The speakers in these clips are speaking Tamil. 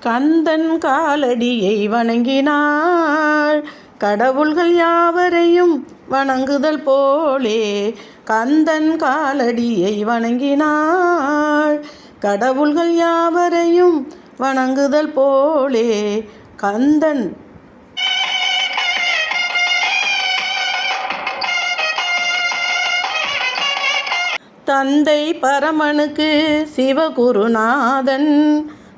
கந்தன் காலடியை வணங்கினாள். கடவுள்கள் யாவரையும் வணங்குதல் போலே கந்தன் காலடியை வணங்கினாள். கடவுள்கள் யாவரையும் வணங்குதல் போலே கந்தன் தந்தை பரமனுக்கு சிவகுருநாதன்.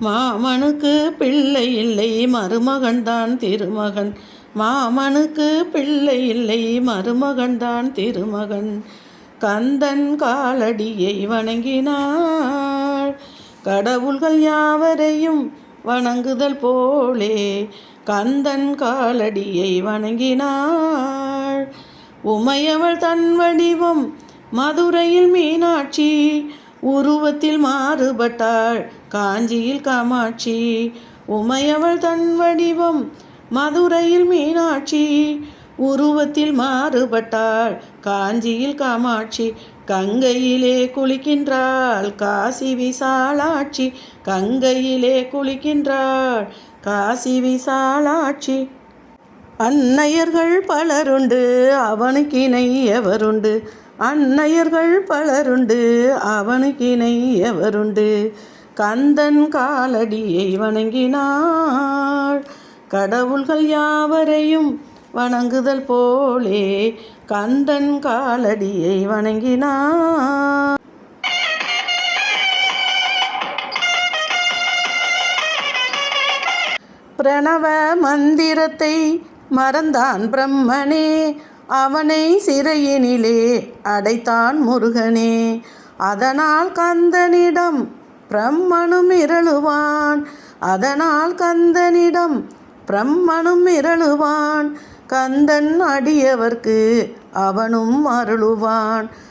மாமனுக்கு பிள்ளை இல்லை மருமகன்தான் திருமகன். மாமனுக்கு பிள்ளை இல்லை மருமகன்தான் திருமகன். கந்தன் காலடியை வணங்கினாள். கடவுள்கள் யாவரையும் வணங்குதல் போலே கந்தன் காலடியை வணங்கினாள். உமையவள் தன் வடிவம் மதுரையில் மீனாட்சி உருவத்தில் மாறுபட்டாள். காஞ்சியில் காமாட்சி உமையவள் தன் வடிவம் மதுரையில் மீனாட்சி உருவத்தில் மாறுபட்டாள். காஞ்சியில் காமாட்சி கங்கையிலே குளிக்கின்றாள். காசி விசாலாட்சி கங்கையிலே குளிக்கின்றாள். காசி விசாலாட்சி அன்னையர்கள் பலருண்டு அவனுக்கிணை எவருண்டு? அன்னையர்கள் பலருண்டு அவனுக்கிணை எவருண்டு? கந்தன் காலடியை வணங்கினாள். கடவுள்கள் யாவரையும் வணங்குதல் போலே கந்தன் காலடியை வணங்கினார் பிரணவ மந்திரத்தை மறந்தான் பிரம்மனே. அவனை சிறையினிலே அடைத்தான் முருகனே. அதனால் கந்தனிடம் பிரம்மனும் இரழுவான் அதனால் கந்தனிடம் பிரம்மனும் இரழுவான் கந்தன் அடியவர்க்கு அவனும் அருளுவான்.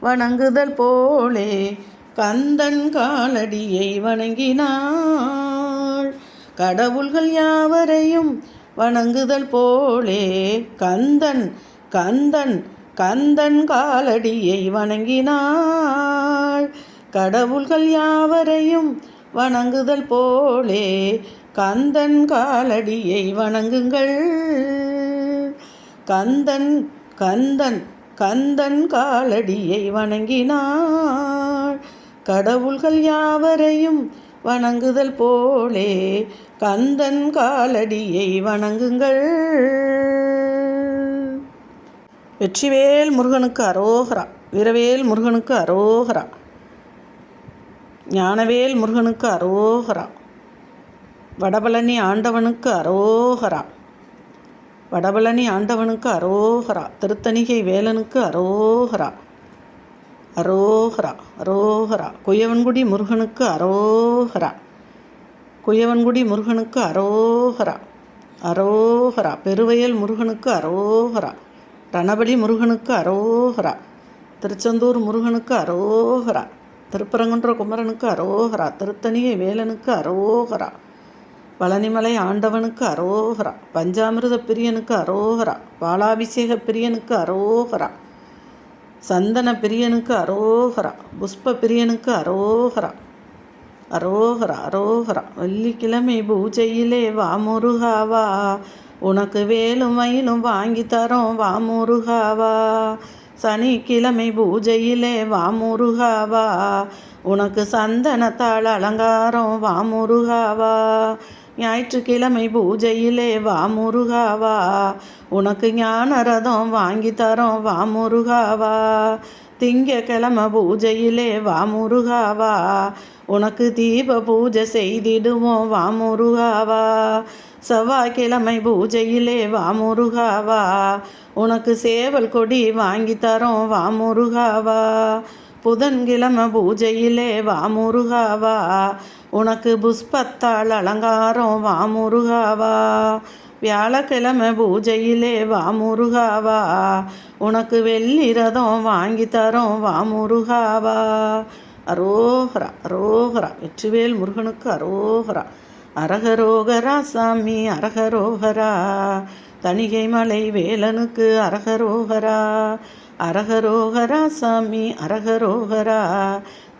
வணங்குதல் போலே கந்தன் காலடியை வணங்கினாள். கடவுள்கள் யாவரையும் வணங்குதல் போலே கந்தன் கந்தன் கந்தன் காலடியை வணங்கினாள். கடவுள்கள் யாவரையும் வணங்குதல் போலே கந்தன் காலடியை வணங்குங்கள். கந்தன் கந்தன் கந்தன் காலடியை வணங்கினாள். கடவுள்கள் யாவரையும் வணங்குதல் போலே கந்தன் காலடியை வணங்குங்கள். வெற்றிவேல் முருகனுக்கு அரோகரா வீரவேல் முருகனுக்கு அரோகரா ஞானவேல் முருகனுக்கு அரோகரா வடபழனி ஆண்டவனுக்கு அரோகரா. வடபழனி ஆண்டவனுக்கு அரோகரா திருத்தணிகை வேலனுக்கு அரோகரா. அரோகரா அரோகரா. குயவன்குடி முருகனுக்கு அரோகரா. குயவன்குடி முருகனுக்கு அரோகரா. அரோகரா. பெருவயல் முருகனுக்கு அரோகரா. ரணபலி முருகனுக்கு அரோகரா. திருச்செந்தூர் முருகனுக்கு அரோகரா. திருப்பரங்குன்ற குமரனுக்கு அரோகரா. திருத்தணிகை வேலனுக்கு அரோகரா. பழனிமலை ஆண்டவனுக்கு அரோகரா பஞ்சாமிரத பிரியனுக்கு அரோகரா பாலாபிஷேக பிரியனுக்கு அரோகரா சந்தன பிரியனுக்கு அரோகரா புஷ்ப பிரியனுக்கு அரோகரா அரோகரா அரோகரா. வெள்ளிக்கிழமை பூஜையிலே வா முருகாவா உனக்கு வேலும் மயிலும் வாங்கி தரோம் வா முருகாவா சனிக்கிழமை பூஜையிலே வா முருகாவா உனக்கு சந்தனத்தால் அலங்காரம் வா முருகாவா ஞாயிற்றுக்கிழமை பூஜையிலே வா முருகாவா உனக்கு ஞான ரதம் வாங்கி தரோம் வா முருகாவா திங்கக்கிழமை பூஜையிலே வா முருகாவா உனக்கு தீப பூஜை செய்திடுவோம் வா முருகாவா செவ்வாய்க்கிழமை பூஜையிலே வா முருகாவா உனக்கு சேவல் கொடி வாங்கி தரோம் வா முருகாவா புதன்கிழமை பூஜையிலே வா முருகாவா உனக்கு புஷ்பத்தாள் அலங்காரம் வா முருகாவா வியாழக்கிழமை பூஜையிலே வா முருகாவா உனக்கு வெள்ளி ரதம் வாங்கி தரோம் வா முருகாவா அரோகரா அரோகரா. வெற்றிவேல் முருகனுக்கு அரோகரா. அரகரோகரா சாமி அரகரோகரா. தணிகை மலை வேலனுக்கு அரகரோகரா. அரகரோகரா சாமி அரகரோகரா.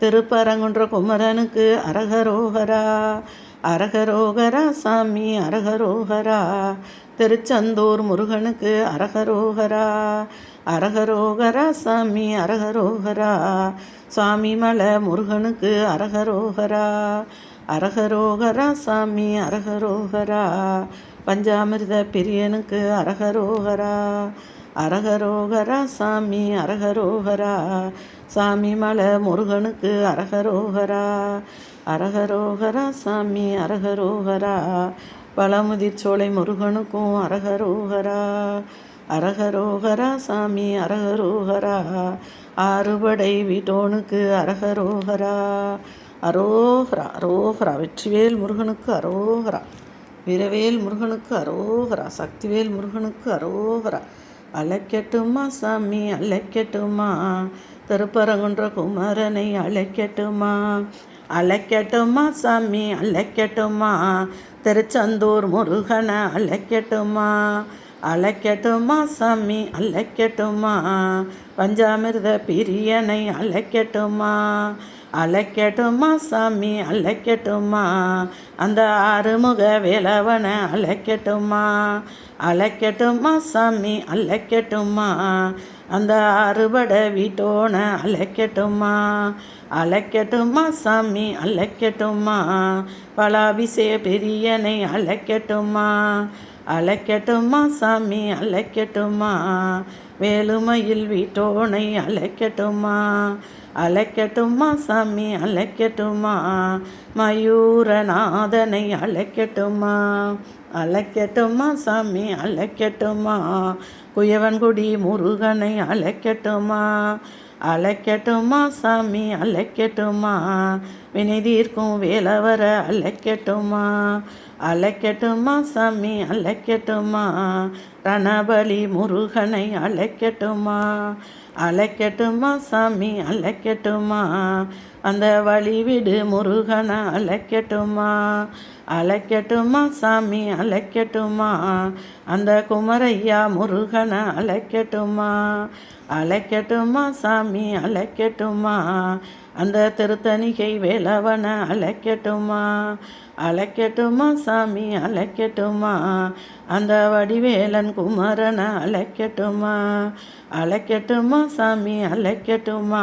திருப்பரங்குன்ற குமரனுக்கு அரகரோகரா. அரகரோகரா சாமி அரகரோகரா. திருச்செந்தூர் முருகனுக்கு அரகரோகரா. அரகரோகரா சாமி அரகரோகரா. சாமி மலை முருகனுக்கு அரகரோகரா. அரகரோகரா சாமி அரகரோகரா. பஞ்சாமிர்த பிரியனுக்கு அரகரோகரா. அரகரோகரா சாமி அரகரோகரா சாமி மலை முருகனுக்கு அரகரோகரா அரகரோகரா சாமி அரகரோகரா பழமுதிர்ச்சோலை முருகனுக்கும் அரகரோகரா அரகரோகரா சாமி அரகரோகரா ஆறுபடை வீட்டோனுக்கு அரகரோகரா அரோகரா அரோகரா. வெற்றிவேல் முருகனுக்கு அரோகரா. வீரவேல் முருகனுக்கு அரோகரா. சக்திவேல் முருகனுக்கு அரோகரா. அழைக்கட்டுமா சாமி அழைக்கட்டுமா? திருப்பரங்குன்ற குமரனை அழைக்கட்டுமா? அழைக்கட்டுமா சாமி அழைக்கட்டுமா? திருச்செந்தூர் முருகனை அழைக்கட்டுமா? அழைக்கட்டுமா சாமி அழைக்கட்டுமா? பஞ்சாமிர்த பிரியனை அழைக்கட்டுமா? அழைக்கட்டுமா சாமி அழைக்கட்டுமா அந்த ஆறுமுக வேலவனை அழைக்கட்டுமா அழைக்கட்டுமா சாமி அழைக்கட்டுமா அந்த அறுபட வீட்டோன அழைக்கட்டுமா அழைக்கட்டுமா சாமி அழைக்கட்டுமா பலாபிசே பெரியனை அழைக்கட்டுமா அழைக்கட்டுமா சாமி அழைக்கட்டுமா வேலுமையில் வீட்டோனை அழைக்கட்டுமா? அழைக்கட்டுமா சாமி அழைக்கட்டுமா? மயூரநாதனை அழைக்கட்டுமா? அழைக்கட்டுமா சாமி அழைக்கட்டுமா? குயவன்குடி முருகனை அழைக்கட்டுமா? அழைக்கட்டுமா சாமி அழைக்கட்டுமா? வினைதீர்க்கும் வேலவர அழைக்கட்டுமா? அழைக்கட்டுமா சாமி அழைக்கட்டுமா ரணபலி முருகனை அழைக்கட்டுமா அழைக்கட்டுமா சாமி அழைக்கட்டுமா அந்த வழிவிடு முருகனை அழைக்கட்டுமா அழைக்கட்டுமா சாமி அழைக்கட்டுமா அந்த குமரையா முருகனை அழைக்கட்டுமா அழைக்கட்டுமா சாமி அழைக்கட்டுமா அந்த திருத்தணிகை வேலவனை அழைக்கட்டுமா அழைக்கட்டுமா சாமி அழைக்கட்டுமா அந்த வடிவேலன் குமரனை அழைக்கட்டுமா அழைக்கட்டுமா சாமி அழைக்கட்டுமா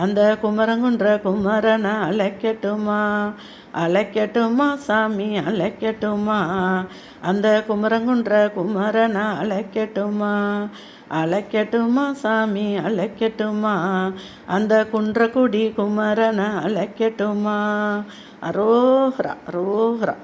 அந்த குமரங்குன்ற குமரனை அழைக்கட்டுமா அழைக்கட்டுமா சாமி அழைக்கட்டுமா அந்த குமரங்குன்ற குமரனை அழைக்கட்டுமா அழைக்கட்டுமா சாமி அழைக்கட்டுமா அந்த குன்றக்குடி குமரனை அழைக்கட்டுமா அரோஹரா அரோஹரா.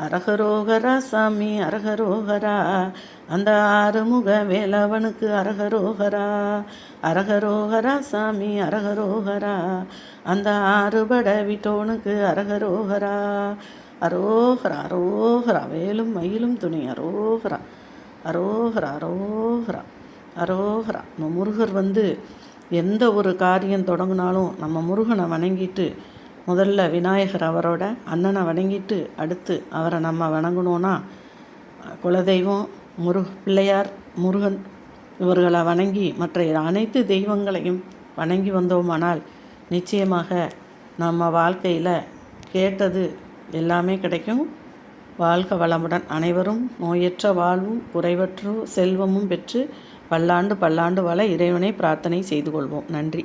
அரகரோகரா சாமி அரகரோகரா. அந்த ஆறுமுக வேலவனுக்கு அரகரோகரா. அரகரோகரா சாமி அரகரோகரா. அந்த ஆறுபட விட்டோனுக்கு அரகரோகரா. அரோஹரா அரோஹரா. வேலும் மயிலும் துணி அரோஹரா. அரோஹரா அரோஹரா. அரோகரா. நம்ம முருகர் வந்து எந்த ஒரு காரியம் தொடங்கினாலும் நம்ம முருகனை வணங்கிட்டு முதல்ல விநாயகர் அவரோட அண்ணனை வணங்கிட்டு அடுத்து அவரை நம்ம வணங்கணுன்னா குலதெய்வம் முரு பிள்ளையார் முருகன் இவர்களை வணங்கி மற்ற அனைத்து தெய்வங்களையும் வணங்கி வந்தோமானால் நிச்சயமாக நம்ம வாழ்க்கையில் கேட்டது எல்லாமே கிடைக்கும். வாழ்க வளமுடன் அனைவரும் நோயற்ற வாழ்வும் குறைவற்று செல்வமும் பெற்று பல்லாண்டு பல்லாண்டு வள இறைவனை பிரார்த்தனை செய்து கொள்வோம் நன்றி.